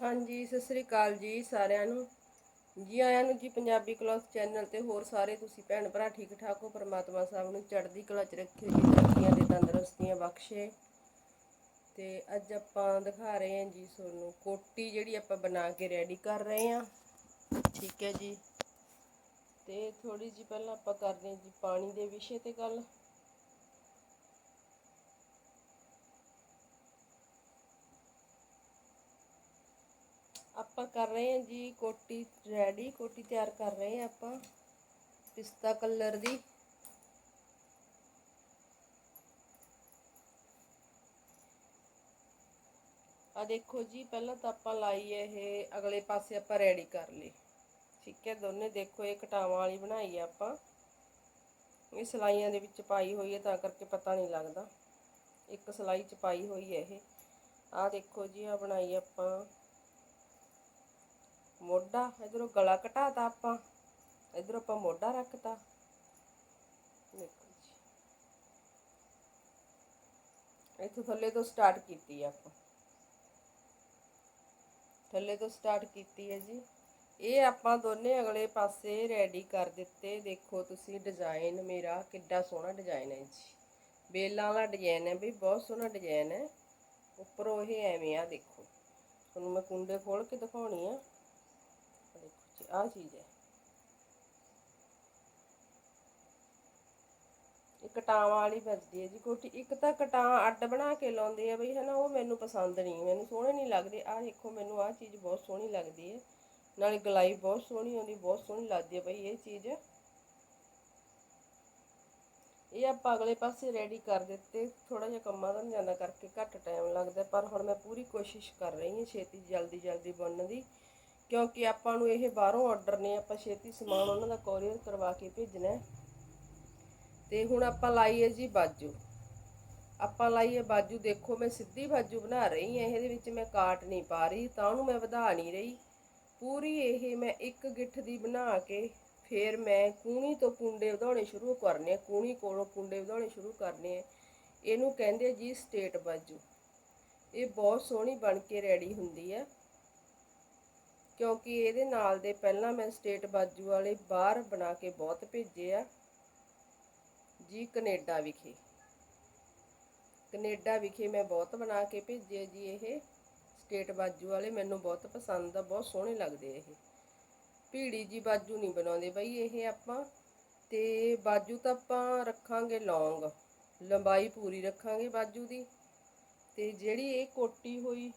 ਹਾਂਜੀ, ਸਤਿ ਸ੍ਰੀ ਅਕਾਲ ਜੀ ਸਾਰਿਆਂ ਨੂੰ। ਜੀ ਆਇਆਂ ਨੂੰ ਜੀ ਪੰਜਾਬੀ ਕਲੌਥ ਚੈਨਲ ਤੇ ਹੋਰ ਸਾਰੇ ਤੁਸੀਂ ਭੈਣ ਭਰਾ ਠੀਕ ਠਾਕ ਹੋ? ਪਰਮਾਤਮਾ ਸਾਹਿਬ ਨੂੰ ਚੜ੍ਹਦੀ ਕਲਾ ਚ ਰੱਖੇ, ਜੀ ਤਰੱਕੀਆਂ ਤੇ ਤੰਦਰੁਸਤੀਆਂ ਬਖਸ਼ੇ। ਤੇ ਅੱਜ ਆਪਾਂ ਦਿਖਾ ਰਹੇ ਹਾਂ ਜੀ ਤੁਹਾਨੂੰ ਕੋਟੀ ਜਿਹੜੀ ਆਪਾਂ ਬਣਾ ਕੇ ਰੈਡੀ ਕਰ ਰਹੇ ਹਾਂ। ਠੀਕ ਹੈ ਜੀ। ਤੇ ਥੋੜੀ ਜੀ ਪਹਿਲਾਂ ਆਪਾਂ ਕਰਦੇ ਹਾਂ ਜੀ ਪਾਣੀ ਦੇ ਵਿਸ਼ੇ ਤੇ ਗੱਲ। ਆਪਾਂ ਕਰ ਰਹੇ ਹਾਂ ਜੀ ਕੋਟੀ ਰੈਡੀ, ਕੋਟੀ ਤਿਆਰ ਕਰ ਰਹੇ ਹਾਂ ਆਪਾਂ। ਪਿਸਤਾ ਕਲਰ ਦੀ। ਆ ਦੇਖੋ ਜੀ, ਪਹਿਲਾਂ ਤਾਂ ਆਪਾਂ ਲਾਈ ਹੈ ਇਹ, ਅਗਲੇ ਪਾਸੇ ਆਪਾਂ ਰੈਡੀ ਕਰ ਲਈ। ਠੀਕ ਹੈ, ਦੋਨੇ ਦੇਖੋ, ਇਹ ਕਟਾਵਾਂ ਵਾਲੀ ਬਣਾਈ ਹੈ ਆਪਾਂ। ਇਹ ਸਲਾਈਆਂ ਦੇ ਵਿੱਚ ਪਾਈ ਹੋਈ ਹੈ, ਤਾਂ ਕਰਕੇ ਪਤਾ ਨਹੀਂ ਲੱਗਦਾ। ਇੱਕ ਸਲਾਈ ਚ ਪਾਈ ਹੋਈ ਹੈ ਇਹ। ਆ ਦੇਖੋ ਜੀ ਆ ਬਣਾਈ ਆਪਾਂ। ਮੋਢਾ, ਇਧਰੋਂ ਗਲਾ ਘਟਾਤਾ ਆਪਾਂ, ਇਧਰੋਂ ਆਪਾਂ ਮੋਢਾ ਰੱਖਤਾ। ਦੇਖੋ ਜੀ। ਇੱਥੋਂ ਥੱਲੇ ਤੋਂ ਸਟਾਰਟ ਕੀਤੀ ਆਪਾਂ। ਥੱਲੇ ਤੋਂ ਸਟਾਰਟ ਕੀਤੀ ਹੈ ਜੀ। ਇਹ ਆਪਾਂ ਦੋਨੇ ਅਗਲੇ ਪਾਸੇ ਰੈਡੀ ਕਰ ਦਿੱਤੇ। ਦੇਖੋ ਤੁਸੀਂ ਡਿਜ਼ਾਈਨ ਮੇਰਾ ਕਿੱਡਾ ਸੋਹਣਾ ਡਿਜ਼ਾਈਨ ਹੈ ਜੀ। ਬੇਲਾਂ ਵਾਲਾ ਡਿਜ਼ਾਈਨ ਹੈ ਵੀ ਬਹੁਤ ਸੋਹਣਾ ਡਿਜ਼ਾਈਨ ਹੈ। ਉੱਪਰੋਂ ਇਹ ਐਵੇਂ ਆ, ਦੇਖੋ। ਤੁਹਾਨੂੰ ਮੈਂ ਕੁੰਡੇ ਖੋਲ ਕੇ ਦਿਖਾਉਣੀ ਆ। ਦੇਖੋ ਜੀ ਚੀਜ਼ ਹੈ। ਇਹ ਕਟਾਵਾਂ ਵਾਲੀ ਵੱਜਦੀ ਹੈ ਜੀ ਕੋਟੀ ਇੱਕ ਤਾਂ ਕਟਾਂ ਅੱਡ ਬਣਾ ਕੇ ਲਾਉਂਦੇ ਆ ਬਈ, ਹਨਾ, ਉਹ ਮੈਨੂੰ ਪਸੰਦ ਨਹੀਂ, ਮੈਨੂੰ ਸੋਹਣੇ ਨਹੀਂ ਲੱਗਦੇ। ਆਹ ਦੇਖੋ, ਮੈਨੂੰ ਆਹ ਚੀਜ਼ ਬਹੁਤ ਸੋਹਣੀ ਲੱਗਦੀ ਹੈ। ਨਾਲੇ ਗਲਾਈ ਬਹੁਤ ਸੋਹਣੀ ਆਉਂਦੀ, ਬਹੁਤ ਸੋਹਣੀ ਲੱਗਦੀ ਹੈ ਬਈ ਇਹ ਚੀਜ਼। ਇਹ ਆਪਾਂ ਅਗਲੇ ਪਾਸੇ ਰੈਡੀ ਕਰ ਦਿੱਤੇ। ਥੋੜਾ ਜਿਹਾ ਕੰਮਾਂ ਦਾ ਜਾਂਦਾ ਕਰਕੇ ਘੱਟ ਟਾਈਮ ਲੱਗਦਾ, ਪਰ ਹੁਣ ਮੈਂ ਪੂਰੀ ਕੋਸ਼ਿਸ਼ ਕਰ ਰਹੀ ਹਾਂ ਛੇਤੀ ਜਲਦੀ ਜਲਦੀ ਬਣਨ ਦੀ। ਕਿਉਂਕਿ ਆਪਾਂ ਨੂੰ ਇਹ ਬਾਹਰੋਂ ਆਰਡਰ ਨੇ, ਆਪਾਂ ਛੇਤੀ ਸਮਾਨ ਉਹਨਾਂ ਦਾ ਕੋਰੀਅਰ ਕਰਵਾ ਕੇ ਭੇਜਣਾ ਹੈ। ਤੇ ਹੁਣ ਆਪਾਂ ਲਾਈਏ ਜੀ ਬਾਜੂ। ਆਪਾਂ ਲਾਈਏ ਬਾਜੂ, ਦੇਖੋ ਮੈਂ ਸਿੱਧੀ ਬਾਜੂ ਬਣਾ ਰਹੀ ਹਾਂ, ਇਹਦੇ ਵਿੱਚ ਮੈਂ ਕਾਟ ਨਹੀਂ ਪਾ ਰਹੀ, ਤਾਂ ਉਹਨੂੰ ਮੈਂ ਵਧਾ ਨਹੀਂ ਰਹੀ। ਪੂਰੀ ਇਹ ਮੈਂ ਇੱਕ ਗਿੱਠ ਦੀ ਬਣਾ ਕੇ ਫਿਰ ਮੈਂ ਕੂਣੀ ਤੋਂ ਕੁੰਡੇ ਵਧਾਉਣੇ ਸ਼ੁਰੂ ਕਰਨੇ ਆ, ਕੂਣੀ ਕੋਲੋਂ ਕੁੰਡੇ ਵਧਾਉਣੇ ਸ਼ੁਰੂ ਕਰਨੇ ਆ। ਇਹਨੂੰ ਕਹਿੰਦੇ ਜੀ ਸਟੇਟ ਬਾਜੂ। ਇਹ ਬਹੁਤ ਸੋਹਣੀ ਬਣ ਕੇ ਰੈਡੀ ਹੁੰਦੀ ਹੈ। ਕਿਉਂਕਿ ਇਹਦੇ ਨਾਲ ਦੇ ਪਹਿਲਾਂ ਮੈਂ ਸਟੇਟ ਬਾਜੂ ਵਾਲੇ ਬਾਹਰ ਬਣਾ ਕੇ ਬਹੁਤ ਭੇਜੇ ਆ ਜੀ ਕੈਨੇਡਾ ਵਿਖੇ। ਕੈਨੇਡਾ ਵਿਖੇ ਮੈਂ ਬਹੁਤ ਬਣਾ ਕੇ ਭੇਜੇ ਜੀ ਇਹ। ਸਟੇਟ ਬਾਜੂ ਵਾਲੇ ਮੈਨੂੰ ਬਹੁਤ ਪਸੰਦ ਆ, ਬਹੁਤ ਸੋਹਣੇ ਲੱਗਦੇ ਇਹ। ਭੀੜੀ ਜੀ ਬਾਜੂ ਨਹੀਂ ਬਣਾਉਂਦੇ ਬਈ ਇਹ ਆਪਾਂ। ਤੇ ਬਾਜੂ ਤਾਂ ਆਪਾਂ ਰੱਖਾਂਗੇ ਲੌਂਗ, ਲੰਬਾਈ ਪੂਰੀ ਰੱਖਾਂਗੇ ਬਾਜੂ ਦੀ। ਤੇ ਜਿਹੜੀ ਇਹ ਕੋਟੀ ਹੋਈ,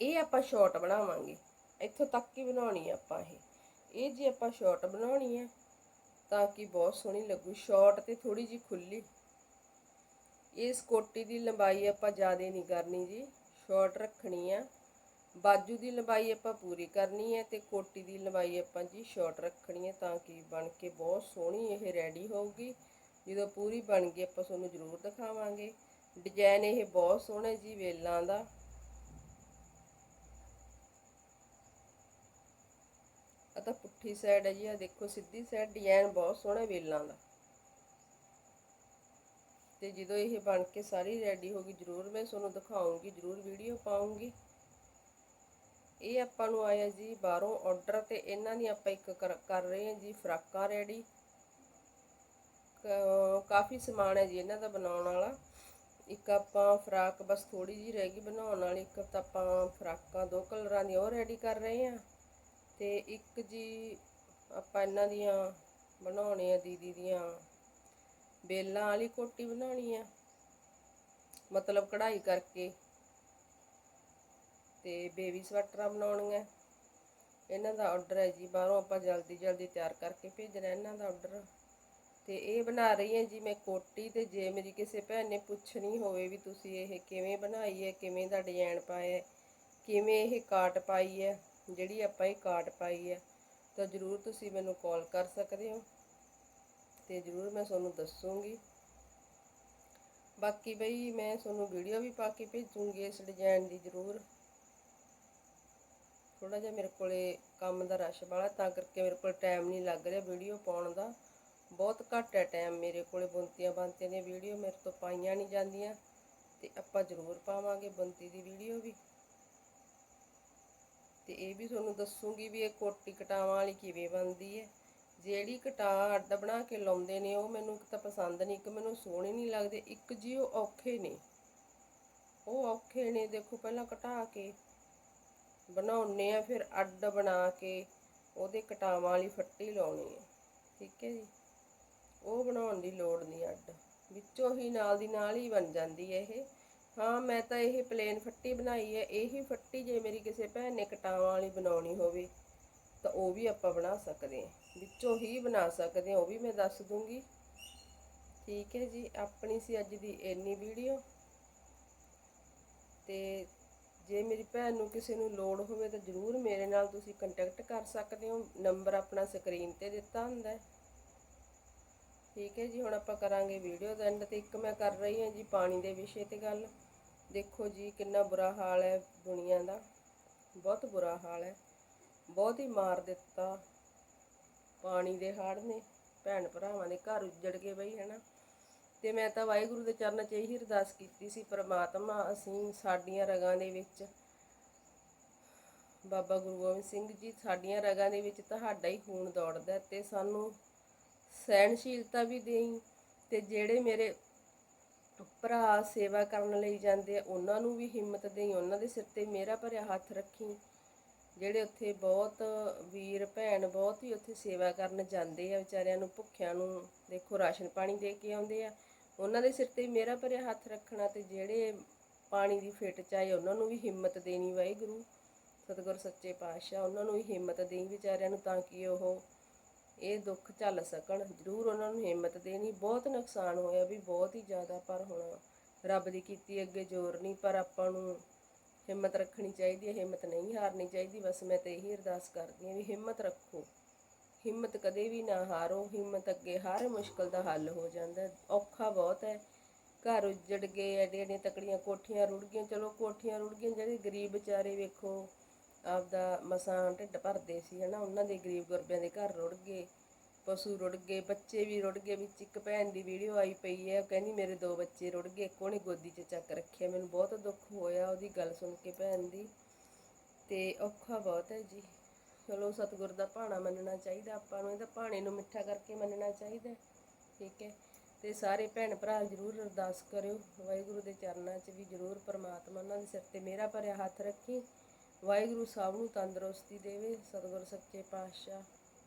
ਇਹ ਆਪਾਂ ਸ਼ਾਰਟ ਬਣਾਵਾਂਗੇ। ਇੱਥੋਂ ਤੱਕ ਹੀ ਬਣਾਉਣੀ ਆ ਆਪਾਂ ਇਹ। ਇਹ ਜੀ ਆਪਾਂ ਸ਼ਾਰਟ ਬਣਾਉਣੀ ਹੈ ਤਾਂ ਕਿ ਬਹੁਤ ਸੋਹਣੀ ਲੱਗੂ। ਸ਼ਾਰਟ ਤੇ ਥੋੜੀ ਜੀ ਖੁੱਲੀ ਇਸ ਕੋਟੀ ਦੀ ਲੰਬਾਈ ਆਪਾਂ ਜ਼ਿਆਦਾ ਨਹੀਂ ਕਰਨੀ ਜੀ। ਸ਼ਾਰਟ ਰੱਖਣੀ ਆ। ਬਾਜੂ ਦੀ ਲੰਬਾਈ ਆਪਾਂ ਪੂਰੀ ਕਰਨੀ ਹੈ ਤੇ ਕੋਟੀ ਦੀ ਲੰਬਾਈ ਆਪਾਂ ਜੀ ਸ਼ਾਰਟ ਰੱਖਣੀ ਹੈ ਤਾਂ ਕਿ ਬਣ ਕੇ ਬਹੁਤ ਸੋਹਣੀ ਇਹ ਰੈਡੀ ਹੋਊਗੀ। ਜਦੋਂ ਪੂਰੀ ਬਣ ਗਈ ਆਪਾਂ ਤੁਹਾਨੂੰ ਜ਼ਰੂਰ ਦਿਖਾਵਾਂਗੇ। ਡਿਜ਼ਾਈਨ ਇਹ ਬਹੁਤ ਸੋਹਣਾ ਜੀ ਵੇਲਾਂ ਦਾ। ਆ ਤਾਂ ਪੁੱਠੀ ਸਾਈਡ ਹੈ ਜੀ ਆ ਦੇਖੋ ਸਿੱਧੀ ਸਾਈਡ ਡਿਜ਼ਾਈਨ ਬਹੁਤ ਸੋਹਣਾ ਵੇਲਾਂ ਦਾ। ਤੇ ਜਦੋਂ ਇਹ ਬਣ ਕੇ ਸਾਰੀ ਰੈਡੀ ਹੋ ਗਈ, ਜ਼ਰੂਰ ਮੈਂ ਤੁਹਾਨੂੰ ਦਿਖਾਉਂਗੀ, ਜ਼ਰੂਰ ਵੀਡੀਓ ਪਾਉਂਗੀ। ਇਹ ਆਪਾਂ ਨੂੰ ਆਇਆ ਜੀ ਬਾਹਰੋਂ ਆਰਡਰ ਤੇ, ਇਹਨਾਂ ਦੀ ਆਪਾਂ ਇੱਕ ਕਰ ਕਰ ਰਹੇ ਹਾਂ ਜੀ, ਫਰਾਕਾਂ ਰੈਡੀ ਕਾਫੀ ਸਮਾਨ ਹੈ ਜੀ ਇਹਨਾਂ ਦਾ ਬਣਾਉਣ ਵਾਲਾ। ਇੱਕ ਆਪਾਂ ਫਰਾਕ ਬਸ ਥੋੜੀ ਜੀ ਰਹਿ ਗਈ ਬਣਾਉਣ ਵਾਲੀ, ਇੱਕ ਤਾਂ ਆਪਾਂ ਫਰਾਕਾਂ ਦੋ ਕਲਰਾਂ ਦੀ ਉਹ ਰੈਡੀ ਕਰ ਰਹੇ ਹਾਂ। ਤੇ ਇੱਕ ਜੀ ਆਪਾਂ ਇਹਨਾਂ ਦੀਆਂ ਬਣਾਉਣੇ ਆ ਦੀਦੀ ਦੀਆਂ ਬੇਲਾਂ ਵਾਲੀ ਕੋਟੀ ਬਣਾਉਣੀ ਆ, ਮਤਲਬ ਕਢਾਈ ਕਰਕੇ ਤੇ ਬੇਬੀ ਸਵੈਟਰਾਂ ਬਣਾਉਣੀਆਂ। ਇਹਨਾਂ ਦਾ ਆਰਡਰ ਹੈ ਜੀ, ਬਾਹਰੋਂ ਆਪਾਂ ਜਲਦੀ ਜਲਦੀ ਤਿਆਰ ਕਰਕੇ ਭੇਜਣਾ ਇਹਨਾਂ ਦਾ ਆਰਡਰ ਤੇ ਇਹ ਬਣਾ ਰਹੀ ਹਾਂ ਜੀ ਮੈਂ ਕੋਟੀ ਤੇ ਜੇ ਮੇਰੀ ਕਿਸੇ ਭੈਣ ਨੇ ਪੁੱਛਣੀ ਹੋਵੇ ਵੀ ਤੁਸੀਂ ਇਹ ਕਿਵੇਂ ਬਣਾਈ ਹੈ, ਕਿਵੇਂ ਦਾ ਡਿਜ਼ਾਈਨ ਪਾਇਆ ਕਿਵੇਂ ਇਹ ਕਾਟ ਪਾਈ ਹੈ। ਜਿਹੜੀ ਆਪਾਂ ਇਹ ਕਾਟ ਪਾਈ ਹੈ ਤਾਂ ਜ਼ਰੂਰ ਤੁਸੀਂ ਮੈਨੂੰ ਕਾਲ ਕਰ ਸਕਦੇ ਹੋ ਤੇ ਜ਼ਰੂਰ ਮੈਂ ਤੁਹਾਨੂੰ ਦੱਸੂਗੀ। ਬਾਕੀ ਬਈ ਮੈਂ ਤੁਹਾਨੂੰ ਵੀਡੀਓ ਵੀ ਪਾ ਕੇ ਭੇਜੂੰਗੀ ਇਸ ਡਿਜ਼ਾਈਨ ਦੀ ਜ਼ਰੂਰ। ਥੋੜਾ ਜਿਹਾ ਮੇਰੇ ਕੋਲੇ ਕੰਮ ਦਾ ਰਸ਼ ਵਾਲਾ ਤਾਂ ਕਰਕੇ ਮੇਰੇ ਕੋਲ ਟਾਈਮ ਨਹੀਂ ਲੱਗ ਰਿਹਾ ਵੀਡੀਓ ਪਾਉਣ ਦਾ। ਬਹੁਤ ਘੱਟ ਹੈ ਟਾਈਮ ਮੇਰੇ ਕੋਲੇ, ਬੁੰਤੀਆਂ ਬੰਤੀਆਂ ਦੀਆਂ ਵੀਡੀਓ ਮੇਰੇ ਤੋਂ ਪਾਈਆਂ ਨਹੀਂ ਜਾਂਦੀਆਂ। ਤੇ ਆਪਾਂ ਜ਼ਰੂਰ ਪਾਵਾਂਗੇ ਬੁੰਤੀ ਦੀ ਵੀਡੀਓ ਵੀ। ਤੇ ਇਹ ਵੀ ਤੁਹਾਨੂੰ ਦੱਸੂਗੀ ਵੀ ਇਹ ਕੋਟੀ ਕਟਾਵਾਂ ਵਾਲੀ ਕਿਵੇਂ ਬਣਦੀ ਹੈ। ਜਿਹੜੀ ਕਟਾ ਅੱਡ ਬਣਾ ਕੇ ਲਾਉਂਦੇ ਨੇ, ਉਹ ਮੈਨੂੰ ਤਾਂ ਪਸੰਦ ਨਹੀਂ, ਇੱਕ ਮੈਨੂੰ ਸੋਹਣੇ ਨਹੀਂ ਲੱਗਦੇ, ਇੱਕ ਜੀ ਉਹ ਔਖੇ ਨੇ। ਉਹ ਔਖੇ ਨੇ, ਦੇਖੋ ਪਹਿਲਾਂ ਕਟਾ ਕੇ ਬਣਾਉਣੇ ਆ ਫਿਰ ਅੱਡ ਬਣਾ ਕੇ ਉਹਦੇ ਕਟਾਵਾਂ ਵਾਲੀ ਫੱਟੀ ਲਾਉਣੀ ਹੈ। ਠੀਕ ਹੈ ਜੀ? ਉਹ ਬਣਾਉਣ ਦੀ ਲੋੜ ਨਹੀਂ ਅੱਡ। ਵਿੱਚੋਂ ਹੀ ਨਾਲ ਦੀ ਨਾਲ ਹੀ ਬਣ ਜਾਂਦੀ ਹੈ ਇਹ। ਹਾਂ, ਮੈਂ ਤਾਂ ਇਹ ਪਲੇਨ ਫੱਟੀ ਬਣਾਈ ਹੈ। ਇਹੀ ਫੱਟੀ ਜੇ ਮੇਰੀ ਕਿਸੇ ਭੈਣ ਨੇ ਕਟਾਵਾਂ ਵਾਲੀ ਬਣਾਉਣੀ ਹੋਵੇ, ਤਾਂ ਉਹ ਵੀ ਆਪਾਂ ਬਣਾ ਸਕਦੇ ਹਾਂ। ਵਿੱਚੋਂ ਹੀ ਬਣਾ ਸਕਦੇ ਹਾਂ, ਉਹ ਵੀ ਮੈਂ ਦੱਸ ਦੂੰਗੀ। ਠੀਕ ਹੈ ਜੀ, ਆਪਣੀ ਸੀ ਅੱਜ ਦੀ ਇੰਨੀ ਵੀਡੀਓ। ਤੇ ਜੇ ਮੇਰੀ ਭੈਣ ਨੂੰ ਕਿਸੇ ਨੂੰ ਲੋੜ ਹੋਵੇ ਤਾਂ ਜਰੂਰ ਮੇਰੇ ਨਾਲ ਤੁਸੀਂ ਕੰਟੈਕਟ ਕਰ ਸਕਦੇ ਹੋ। ਨੰਬਰ ਆਪਣਾ ਸਕਰੀਨ ਤੇ ਦਿੱਤਾ ਹੁੰਦਾ ਹੈ। ਠੀਕ ਹੈ ਜੀ, ਹੁਣ ਆਪਾਂ ਕਰਾਂਗੇ ਵੀਡੀਓ ਦਾ ਐਂਡ ਤੇ ਇੱਕ ਮੈਂ ਕਰ ਰਹੀ ਹਾਂ ਜੀ ਪਾਣੀ ਦੇ ਵਿਸ਼ੇ ਤੇ ਗੱਲ। ਦੇਖੋ ਜੀ, ਕਿੰਨਾ ਬੁਰਾ ਹਾਲ ਹੈ ਦੁਨੀਆ ਦਾ। ਬਹੁਤ ਬੁਰਾ ਹਾਲ ਹੈ। ਬਹੁਤ ਹੀ ਮਾਰ ਦਿੱਤਾ ਪਾਣੀ ਦੇ ਹੜ੍ਹ ਨੇ। ਭੈਣ ਭਰਾਵਾਂ ਦੇ ਘਰ ਉੱਜੜ ਕੇ ਬਈ ਹੈਨਾ ਤੇ ਮੈਂ ਤਾਂ ਵਾਹਿਗੁਰੂ ਦੇ ਚਰਨਾਂ 'ਚ ਇਹੀ ਅਰਦਾਸ ਕੀਤੀ ਸੀ, ਪ੍ਰਮਾਤਮਾ ਅਸੀਂ ਸਾਡੀਆਂ ਰਗਾਂ ਦੇ ਵਿੱਚ ਬਾਬਾ ਗੁਰੂ ਗੋਬਿੰਦ ਸਿੰਘ ਜੀ, ਸਾਡੀਆਂ ਰਗਾਂ ਦੇ ਵਿੱਚ ਤੁਹਾਡਾ ਹੀ ਖੂਨ ਦੌੜਦਾ ਹੈ ਤੇ ਸਾਨੂੰ ਸਹਿਣਸ਼ੀਲਤਾ ਵੀ ਦੇਈ ਤੇ ਜਿਹੜੇ ਮੇਰੇ ਭਰਾ ਸੇਵਾ ਕਰਨ ਲਈ ਜਾਂਦੇ ਆ, ਉਹਨਾਂ ਨੂੰ ਵੀ ਹਿੰਮਤ ਦੇਈ, ਉਹਨਾਂ ਦੇ ਸਿਰ ਤੇ ਮੇਰਾ ਭਰਿਆ ਹੱਥ ਰੱਖੀ। ਜਿਹੜੇ ਉੱਥੇ ਬਹੁਤ ਵੀਰ ਭੈਣ ਬਹੁਤ ਹੀ ਉੱਥੇ ਸੇਵਾ ਕਰਨ ਜਾਂਦੇ ਆ, ਵਿਚਾਰਿਆਂ ਨੂੰ ਭੁੱਖਿਆਂ ਨੂੰ ਦੇਖੋ ਰਾਸ਼ਨ ਪਾਣੀ ਦੇ ਕੇ ਆਉਂਦੇ ਆ। ਉਹਨਾਂ ਦੇ ਸਿਰ ਤੇ ਮੇਰਾ ਭਰਿਆ ਹੱਥ ਰੱਖਣਾ ਤੇ ਜਿਹੜੇ ਪਾਣੀ ਦੀ ਫਿੱਟ ਚਾਹੇ ਉਹਨਾਂ ਨੂੰ ਵੀ ਹਿੰਮਤ ਦੇਣੀ ਵਾਹਿਗੁਰੂ, ਸਤਿਗੁਰ ਸੱਚੇ ਪਾਤਸ਼ਾਹ, ਉਹਨਾਂ ਨੂੰ ਵੀ ਹਿੰਮਤ ਦੇਈ ਵਿਚਾਰਿਆਂ ਨੂੰ ਤਾਂ ਕਿ ਉਹ ਇਹ ਦੁੱਖ ਝੱਲ ਸਕਣ। ਜ਼ਰੂਰ ਉਹਨਾਂ ਨੂੰ ਹਿੰਮਤ ਦੇਣੀ। ਬਹੁਤ ਨੁਕਸਾਨ ਹੋਇਆ ਵੀ ਬਹੁਤ ਹੀ ਜ਼ਿਆਦਾ, ਪਰ ਹੁਣ ਰੱਬ ਦੀ ਕੀਤੀ ਅੱਗੇ ਜ਼ੋਰ ਨਹੀਂ। ਪਰ ਆਪਾਂ ਨੂੰ ਹਿੰਮਤ ਰੱਖਣੀ ਚਾਹੀਦੀ ਹੈ। ਹਿੰਮਤ ਨਹੀਂ ਹਾਰਨੀ ਚਾਹੀਦੀ। ਬਸ ਮੈਂ ਤੇ ਇਹੀ ਅਰਦਾਸ ਕਰਦੀ ਹਾਂ ਵੀ ਹਿੰਮਤ ਰੱਖੋ। ਹਿੰਮਤ ਕਦੇ ਵੀ ਨਾ ਹਾਰੋ। ਹਿੰਮਤ ਅੱਗੇ ਹਰ ਮੁਸ਼ਕਲ ਦਾ ਹੱਲ ਹੋ ਜਾਂਦਾ। ਔਖਾ ਬਹੁਤ ਹੈ। ਘਰ ਉੱਜੜ ਗਏ ਐਡੀਆਂ ਐਡੀਆਂ ਤਕੜੀਆਂ ਕੋਠੀਆਂ ਰੁੜ ਗਈਆਂ। ਚਲੋ ਕੋਠੀਆਂ ਰੁੜ ਗਈਆਂ। ਜਿਹੜੇ ਗਰੀਬ ਵਿਚਾਰੇ ਵੇਖੋ ਆਪਦਾ ਮਸਾਂ ਢਿੱਡ ਭਰਦੇ ਸੀ, ਹਨਾ। ਉਹਨਾਂ ਦੇ ਗਰੀਬ ਗੁਰਬਿਆਂ ਦੇ ਘਰ ਰੁੜ ਗਏ, ਪਸ਼ੂ ਰੁੜ ਗਏ, ਬੱਚੇ ਵੀ ਰੁੜ ਗਏ। ਵਿੱਚ ਇੱਕ ਭੈਣ ਦੀ ਵੀਡੀਓ ਆਈ ਪਈ ਹੈ ਕਹਿੰਦੀ, ਮੇਰੇ ਦੋ ਬੱਚੇ ਰੁੜ ਗਏ, ਇੱਕ ਉਹਨੇ ਗੋਦੀ 'ਚ ਚੱਕ ਰੱਖਿਆ। ਮੈਨੂੰ ਬਹੁਤ ਦੁੱਖ ਹੋਇਆ ਉਹਦੀ ਗੱਲ ਸੁਣ ਕੇ ਭੈਣ ਦੀ। ਤੇ ਔਖਾ ਬਹੁਤ ਹੈ ਜੀ। ਚਲੋ, ਸਤਿਗੁਰ ਦਾ ਭਾਣਾ ਮੰਨਣਾ ਚਾਹੀਦਾ। ਆਪਾਂ ਨੂੰ ਇਹਦਾ ਭਾਣੇ ਨੂੰ ਮਿੱਠਾ ਕਰਕੇ ਮੰਨਣਾ ਚਾਹੀਦਾ ਠੀਕ ਹੈ। ਤੇ ਸਾਰੇ ਭੈਣ ਭਰਾ ਜਰੂਰ ਅਰਦਾਸ ਕਰਿਓ। ਵਾਹਿਗੁਰੂ ਦੇ ਚਰਨਾਂ 'ਚ ਵੀ ਜਰੂਰ ਪਰਮਾਤਮਾ ਉਹਨਾਂ ਦੇ ਸਿਰ ਤੇ ਮੇਰਾ ਭਰਿਆ ਹੱਥ ਰੱਖੀ। ਵਾਹਿਗੁਰੂ ਸਭ ਨੂੰ ਤੰਦਰੁਸਤੀ ਦੇਵੇ, ਸਤਿਗੁਰ ਸੱਚੇ ਪਾਤਸ਼ਾਹ,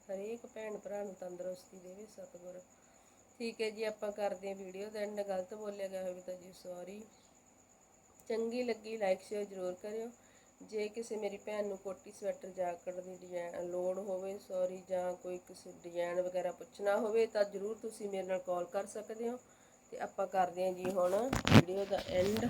ਹਰੇਕ ਭੈਣ ਭਰਾ ਨੂੰ ਤੰਦਰੁਸਤੀ ਦੇਵੇ, ਸਤਿਗੁਰ। ਠੀਕ ਹੈ ਜੀ, ਆਪਾਂ ਕਰਦੇ ਹਾਂ ਵੀਡੀਓ ਦਾ ਐਂਡ ਗਲਤ ਬੋਲਿਆ ਗਿਆ ਹੋਵੇ ਤਾਂ ਜੀ ਸੌਰੀ ਚੰਗੀ ਲੱਗੀ ਲਾਈਕ ਸ਼ੇਅਰ ਜ਼ਰੂਰ ਕਰਿਓ। ਜੇ ਕਿਸੇ ਮੇਰੀ ਭੈਣ ਨੂੰ ਕੋਟੀ ਸਵੈਟਰ ਜਾਕਟ ਦੀ ਡਿਜ਼ਾਈਨ ਲੋੜ ਹੋਵੇ ਸੌਰੀ ਜਾਂ ਕੋਈ ਕਿਸੇ ਡਿਜ਼ਾਈਨ ਵਗੈਰਾ ਪੁੱਛਣਾ ਹੋਵੇ, ਤਾਂ ਜ਼ਰੂਰ ਤੁਸੀਂ ਮੇਰੇ ਨਾਲ ਕਾਲ ਕਰ ਸਕਦੇ ਹੋ। ਤੇ ਆਪਾਂ ਕਰਦੇ ਹਾਂ ਜੀ ਹੁਣ ਵੀਡੀਓ ਦਾ ਐਂਡ